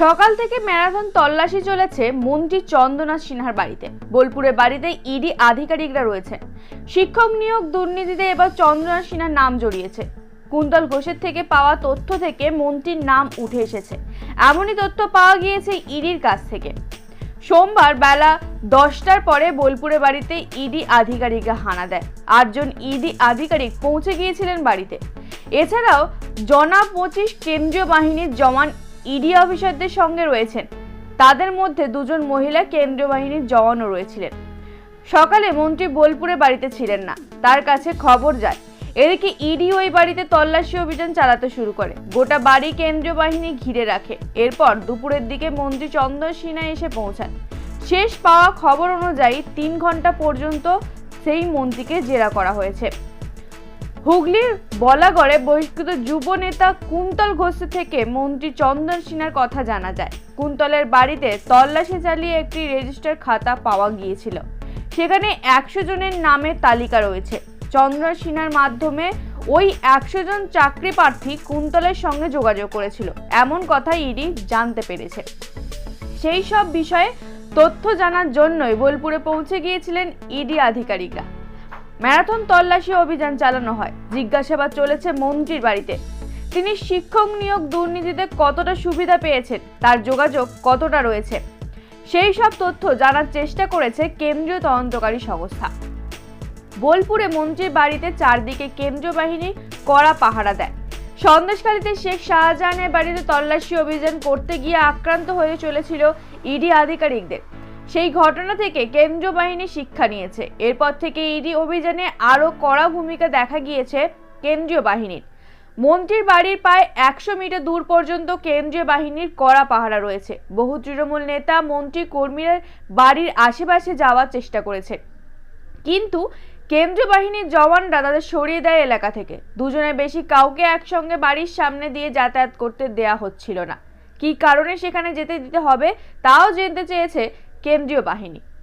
সকাল থেকে ম্যারাথন তল্লাশি চলেছে মন্ত্রী চন্দ্রনাথ সিনহার বাড়িতে। বোলপুরের বাড়িতে ইডি আধিকারিকরা রয়েছে। শিক্ষক নিয়োগ দুর্নীতিতে এবার চন্দ্রনাথ সিনহার নাম জড়িয়েছে। কুন্তল ঘোষের থেকে পাওয়া তথ্য থেকে মন্ত্রীর নাম উঠে এসেছে। এমনই তথ্য পাওয়া গিয়েছে ইডির কাছ থেকে। সোমবার বেলা দশটার পরে বোলপুরে বাড়িতে ইডি আধিকারিকরা হানা দেয়। আটজন ইডি আধিকারিক পৌঁছে গিয়েছিলেন বাড়িতে। এছাড়াও জনা পঁচিশ কেন্দ্রীয় বাহিনীর জওয়ান ইডি অফিসারদের সঙ্গে রয়েছেন। তাদের মধ্যে দুজন মহিলা কেন্দ্রীয় বাহিনীর জওয়ানও রয়েছিলেন। সকালে মন্ত্রী বোলপুরে বাড়িতে ছিলেন না, তার কাছে খবর যায়। এদিকে ইডি ওই বাড়িতে তল্লাশি অভিযান চালাতে শুরু করে। গোটা বাড়ি কেন্দ্রীয় বাহিনী ঘিরে রাখে। এরপর দুপুরের দিকে মন্ত্রী চন্দন সিনহা এসে পৌঁছান। শেষ পাওয়া খবর অনুযায়ী তিন ঘণ্টা পর্যন্ত সেই মন্ত্রীকে জেরা করা হয়েছে। হুগলির বলাগড়ে বহিষ্কৃত যুব নেতা কুন্তল ঘোষ থেকে মন্ত্রী চন্দন সিনহার কথা জানা যায়। কুন্তলের বাড়িতে তল্লাশি চালিয়ে একটি রেজিস্টার খাতা পাওয়া গিয়েছিল। সেখানে একশো জনের নামের তালিকা রয়েছে। চন্দ্র সিনহার মাধ্যমে ওই একশো জন চাকরি প্রার্থী কুন্তলের সঙ্গে যোগাযোগ করেছিল। এমন কথা ইডি জানতে পেরেছে। সেই সব বিষয়ে তথ্য জানার জন্যই বোলপুরে পৌঁছে গিয়েছিলেন ইডি আধিকারিকরা। ম্যারাথন তল্লাশি অভিযান চালানো হয়। জিজ্ঞাসাবাদ চলেছে মন্ত্রীর বাড়িতে। তিনি শিক্ষক নিয়োগ দুর্নীতিতে কতটা সুবিধা পেয়েছেন, তার যোগাযোগ কতটা রয়েছে? সেই সব তথ্য জানার চেষ্টা করেছে কেন্দ্রীয় তদন্তকারী সংস্থা। বোলপুরে মন্ত্রীর বাড়িতে চারদিকে কেন্দ্রীয় বাহিনী কড়া পাহারা দেয়। সন্দেশকারীতে শেখ শাহজাহানের বাড়িতে তল্লাশি অভিযান করতে গিয়ে আক্রান্ত হয়ে চলেছিল ইডি আধিকারিকদের। সেই ঘটনা থেকে কেন্দ্রীয় বাহিনী শিক্ষা নিয়েছে। এরপর থেকে ইডি অভিযানে আরও কড়া ভূমিকা দেখা গিয়েছে কেন্দ্রীয় বাহিনীর। মন্ত্রীর বাড়ির প্রায় একশো মিটার দূর পর্যন্ত কেন্দ্রীয় বাহিনীর কড়া পাহারা রয়েছে। বহু তৃণমূল নেতা, মন্ত্রী, কর্মীরা বাড়ির আশেপাশে যাওয়ার চেষ্টা করেছে। কিন্তু কেন্দ্রীয় বাহিনীর জওয়ানরা তাদের সরিয়ে দেয় এলাকা থেকে। দুজনের বেশি কাউকে একসঙ্গে বাড়ির সামনে দিয়ে যাতায়াত করতে দেয়া হচ্ছিল না। কী কারণে সেখানে যেতে দিতে হবে, তাও জানতে চেয়েছে কেন্দ্রীয় বাহিনী।